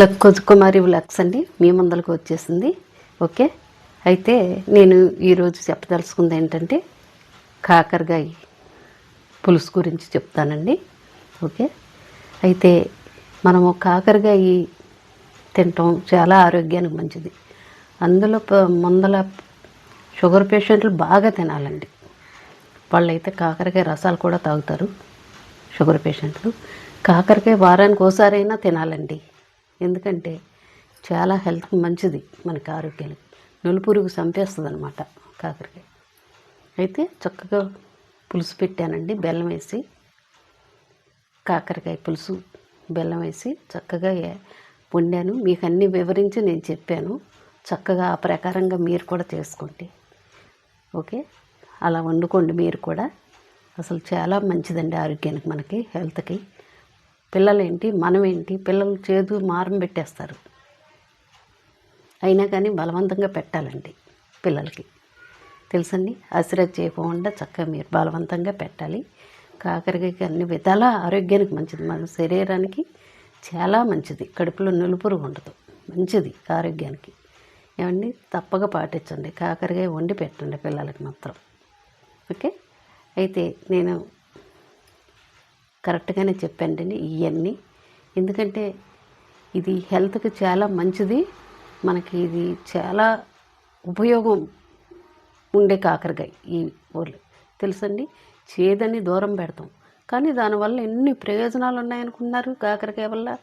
లక్కోజ్ కుమారి vlogs అండి. మీ ముందరకు వచ్చేసింది. ఓకే? అయితే నేను ఈరోజు చెప్పదలుచుకుంది ఏంటంటే కాకరకాయ పులుసు గురించి చెప్తానండి. ఓకే? అయితే మనము కాకరకాయ తినటం చాలా ఆరోగ్యానికి మంచిది. అందులో ముందల షుగర్ పేషెంట్లు బాగా తినాలండి. వాళ్ళైతే కాకరకాయ రసాలు కూడా తాగుతారు షుగర్ పేషెంట్లు. కాకరకాయ వారానికి ఒకసారైనా తినాలండి. ఎందుకంటే చాలా హెల్త్కి మంచిది మనకి ఆరోగ్యానికి నులుపురుగు చంపేస్తుంది అనమాట కాకరకాయ. అయితే చక్కగా పులుసు పెట్టానండి బెల్లం వేసి కాకరకాయ పులుసు బెల్లం వేసి చక్కగా వండాను. మీకు అన్నీ వివరించి నేను చెప్పాను. చక్కగా ఆ ప్రకారంగా మీరు కూడా చేసుకోండి. ఓకే? అలా వండుకోండి మీరు కూడా. అసలు చాలా మంచిదండి ఆరోగ్యానికి మనకి హెల్త్కి. పిల్లలేంటి? మనమేంటి? పిల్లలు చేదు మారం పెట్టేస్తారు. అయినా కానీ బలవంతంగా పెట్టాలండి పిల్లలకి. తెలుసండి? అసిరత్ చేయకుండా చక్కగా మీరు బలవంతంగా పెట్టాలి. కాకరకాయకి అన్ని విధాల ఆరోగ్యానికి మంచిది. మన శరీరానికి చాలా మంచిది. కడుపులో నులుపురు ఉండదు. మంచిది ఆరోగ్యానికి. ఏమండి? తప్పక పాటించండి. కాకరకాయ వండి పెట్టండి పిల్లలకి మాత్రం. ఓకే? అయితే నేను కరెక్ట్గానే చెప్పానండి ఇవన్నీ ఎందుకంటే ఇది హెల్త్కి చాలా మంచిది. మనకి ఇది చాలా ఉపయోగం ఉండే కాకరకాయ ఈ ఊర్లో. తెలుసండి? చేదని దూరం పెడతాం. కానీ దానివల్ల ఎన్ని ప్రయోజనాలు ఉన్నాయనుకున్నారు కాకరకాయ వల్ల?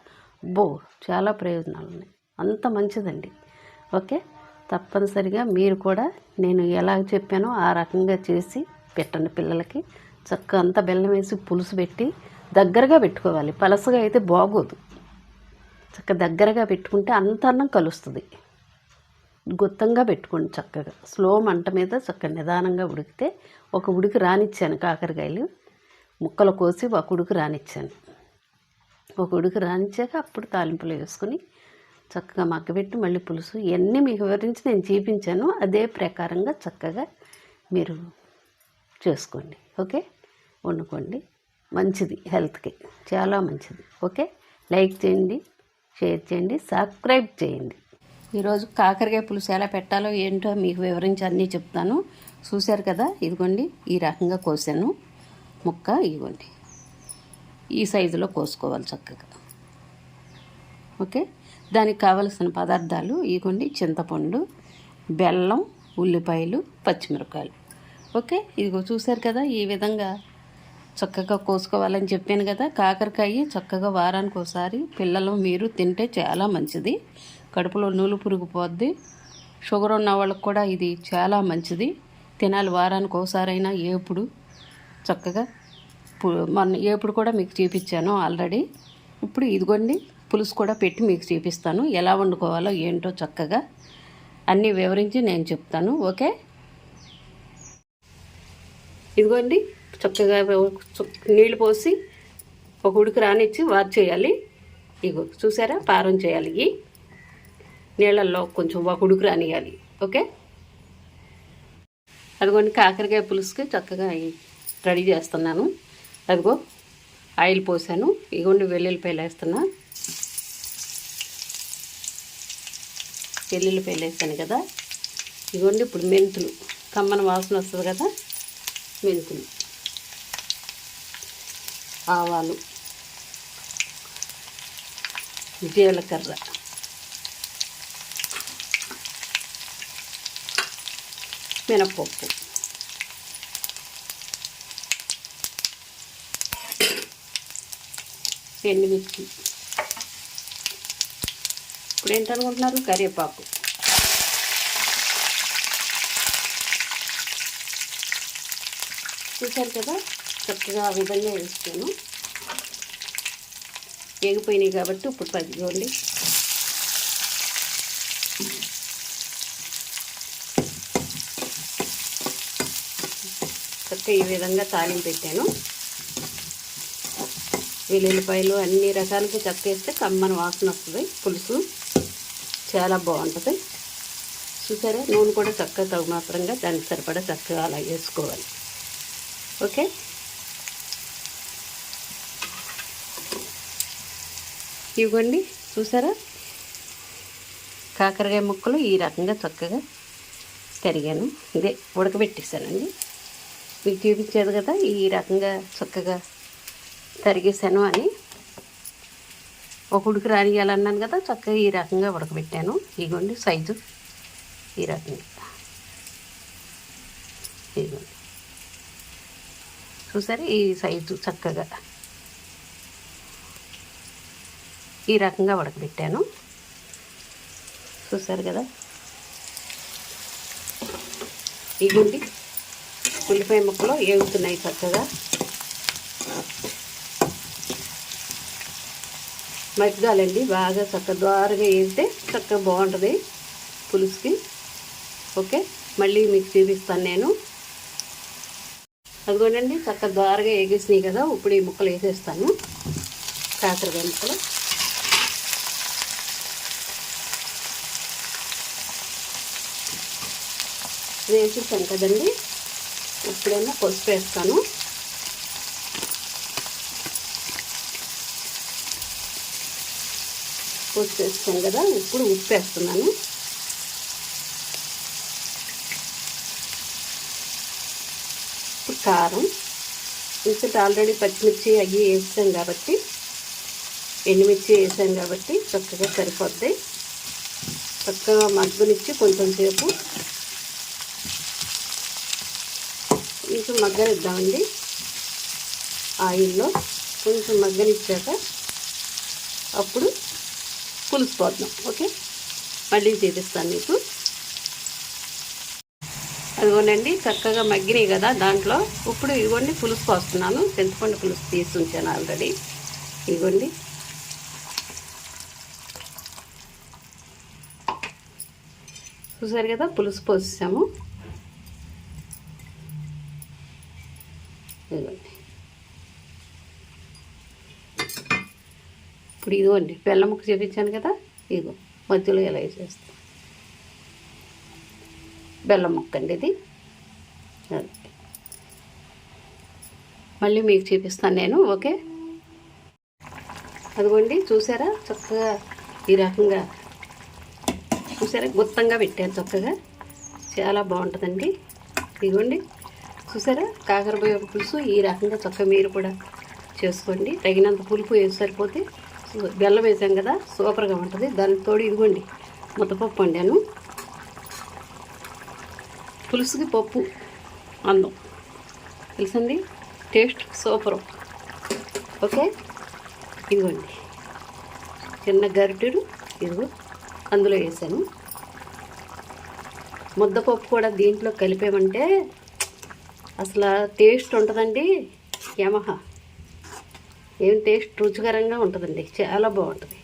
బో చాలా ప్రయోజనాలు ఉన్నాయి అంత మంచిదండి. ఓకే? తప్పనిసరిగా మీరు కూడా నేను ఎలా చెప్పానో ఆ రకంగా చేసి పెట్టండి పిల్లలకి. చక్కగా అంతా బెల్లం వేసి పులుసు పెట్టి దగ్గరగా పెట్టుకోవాలి. పలసగా అయితే బాగోదు. చక్క దగ్గరగా పెట్టుకుంటే అంత అన్నం కలుస్తుంది. గుత్తంగా పెట్టుకోండి చక్కగా. స్లో మంట మీద చక్కగా నిదానంగా ఉడికితే ఒక ఉడికి రానిచ్చాను కాకరకాయలు. ముక్కలు కోసి ఒక ఉడికి రానిచ్చాను. ఒక ఉడికి రానిచ్చాక అప్పుడు తాలింపులు వేసుకొని చక్కగా మగ్గబెట్టి మళ్ళీ పులుసు. ఇవన్నీ మీకు వివరించి నేను చూపించాను. అదే ప్రకారంగా చక్కగా మీరు చేసుకోండి. ఓకే? వండుకోండి. మంచిది హెల్త్కి. చాలా మంచిది. ఓకే? లైక్ చేయండి షేర్ చేయండి సబ్స్క్రైబ్ చేయండి. ఈరోజు కాకరకాయ పులుసు ఎలా పెట్టాలో ఏంటో మీకు వివరించి అన్నీ చెప్తాను. చూశారు కదా? ఇదిగోండి ఈ రకంగా కోసాను. ముక్క ఇదిగోండి. ఈ సైజులో కోసుకోవాలి చక్కగా. ఓకే? దానికి కావలసిన పదార్థాలు ఇదిగోండి చింతపండు బెల్లం ఉల్లిపాయలు పచ్చిమిరపకాయలు. ఓకే? ఇదిగో చూశారు కదా? ఈ విధంగా చక్కగా కోసుకోవాలని చెప్పాను కదా. కాకరకాయ చక్కగా వారానికి ఒకసారి పిల్లలు మీరు తింటే చాలా మంచిది. కడుపులో నూలు పురుగు పోద్ది షుగర్ ఉన్న వాళ్ళకి కూడా ఇది చాలా మంచిది. తినాలి వారానికి ఒకసారైనా ఏపుడు. చక్కగా మొన్న ఏపుడు కూడా మీకు చూపించాను ఆల్రెడీ. ఇప్పుడు ఇదిగోండి పులుసు కూడా పెట్టి మీకు చూపిస్తాను. ఎలా వండుకోవాలో ఏంటో చక్కగా అన్నీ వివరించి నేను చెప్తాను. ఓకే? ఇదిగోండి. చక్కగా చు- నీళ్ళు పోసి ఒక ఉడికి రానిచ్చి వార్ చేయాలి. ఇగో చూసారా? పారం చేయాలి. ఇవి నీళ్ళల్లో కొంచెం ఒక ఉడుకు రానియాలి. ఓకే? అదిగోండి కాకరకాయ పులుసుకి చక్కగా రెడీ చేస్తున్నాను. అదిగో ఆయిల్ పోసాను. ఇగోండి వెల్లుల్లిపాయలు వేస్తున్నా. వెల్లుల్లిపాయలు వేస్తాను కదా. ఇగోండి ఇప్పుడు మెంతులు. కమ్మన వాసన వస్తుంది కదా మెంతులు. ఆవాలు జీలకర్ర మినపప్పు. ఎండుమిర్చి. ఇప్పుడు ఏంటనుకుంటున్నారు? కరివేపాకు. చూశారు కదా? చక్కగా ఆ విధంగా వేస్తాను వేగిపోయినాయి కాబట్టి ఇప్పుడు పదిగోండి చక్కగా ఈ విధంగా తాలింపు పెట్టాను. వెల్లుల్లిపాయలు అన్ని రకాలకి చక్క వేస్తే కమ్మన వాసన వస్తుంది. పులుసు చాలా బాగుంటుంది. చూసారా? నూనె కూడా చక్కగా తగు మాత్రంగా దానికి సరిపడా చక్కగా అలా వేసుకోవాలి. ఓకే? ఇవ్వండి. చూసారా? కాకరకాయ ముక్కలు ఈ రకంగా చక్కగా తరిగాను. ఇదే ఉడకబెట్టేసానండి మీకు చూపించేది కదా ఈ రకంగా చక్కగా తరిగేసాను అని. ఒక ఉడికి రానియాలన్నాను కదా చక్కగా ఈ రకంగా ఉడకబెట్టాను. ఇగోండి సైజు ఈ రకంగా. ఇదిగోండి చూసారా? ఈ సైజు చక్కగా ఈ రకంగా ఉడకబెట్టాను. చూసారు కదా? ఇగుండి ఉల్లిపాయ ముక్కలు ఏగుతున్నాయి చక్కగా. మగ్గాలండి. బాగా చక్క ద్వారగా వేస్తే చక్కగా బాగుంటుంది పులుసుకి. ఓకే? మళ్ళీ మీకు చూపిస్తాను నేను. అదిగోనండి చక్క ద్వారగా వేగేసినాయి కదా ఇప్పుడు ఈ ముక్కలు వేసేస్తాను. కాకరకాయ ముక్కలు. వేసేసాను కదండి. ఎప్పుడైనా పసుపు వేస్తాను. పసుపు వేస్తాను కదా ఇప్పుడు ఉప్పు వేస్తున్నాను. ఇప్పుడు కారం. ఇంకటి ఆల్రెడీ పచ్చిమిర్చి అవి వేసాం కాబట్టి ఎండుమిర్చి వేసాం కాబట్టి చక్కగా సరిపోద్ది. చక్కగా మగ్గునిచ్చి కొంచెం సేపు కొంచెం మగ్గనిద్దామండి. ఆయిల్లో కొంచెం మగ్గనిచ్చాక అప్పుడు పులుసు పోద్దాం ఓకే? మళ్ళీ చూపిస్తాను మీకు. అదిగోనండి చక్కగా మగ్గినాయి కదా దాంట్లో. ఇప్పుడు ఇదిగోండి పులుసు పోస్తున్నాను. చింతపండు పులుసు తీసి ఉంచాను ఆల్రెడీ. ఇదిగోండి చూసారు కదా పులుసు పోసాము ఇదిగోండి ఇప్పుడు ఇదిగోండి బెల్లం ముక్క చూపించాను కదా ఇదిగో మధ్యలో ఇలా వేసేస్తాం. బెల్లం ముక్క అండి ఇది. మళ్ళీ మీకు చూపిస్తాను నేను ఓకే? అదిగోండి చూసారా? చక్కగా ఈ రకంగా. చూసారా? గుత్తంగా పెట్టాను చక్కగా. చాలా బాగుంటుందండి. ఇదిగోండి. చూసారా? కాకరపోయ పులుసు ఈ రకంగా చక్క మీరు కూడా చేసుకోండి. తగినంత పులుపు వేసి సరిపోతే బెల్లం వేసాం కదా సూపర్గా ఉంటుంది. దానికి తోడు ఇదిగోండి ముద్దపప్పు వండాను. పులుసుకి పప్పు అందం. తెలుసండి? Taste super. ఓకే? ఇదిగోండి చిన్న గరిటెడు ఇదిగో అందులో వేసాను. ముద్దపప్పు కూడా దీంట్లో కలిపామంటే అసలు టేస్ట్ ఉంటుందండి యమహా. ఏం టేస్ట్ రుచికరంగా ఉంటుందండి చాలా బాగుంటుంది.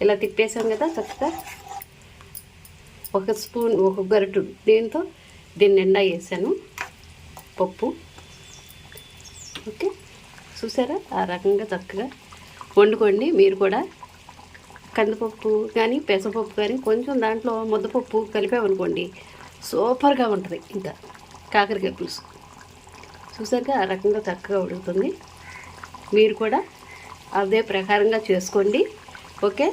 ఇలా తిప్పేసాం కదా చక్కగా. ఒక స్పూన్ ఒక గరిటెడు దీంతో దీన్ని నిండా వేసాను. పప్పు. ఓకే. చూసారా? ఆ రకంగా చక్కగా వండుకోండి మీరు కూడా. కందిపప్పు కానీ పెసరపప్పు కానీ కొంచెం దాంట్లో ముద్దపప్పు కలిపామనుకోండి సూపర్గా ఉంటుంది. ఇంకా కాకరకాయ పులుసు. చూసాక ఆ రకంగా చక్కగా ఉడుకుతుంది. మీరు కూడా అదే ప్రకారంగా చేసుకోండి. ఓకే?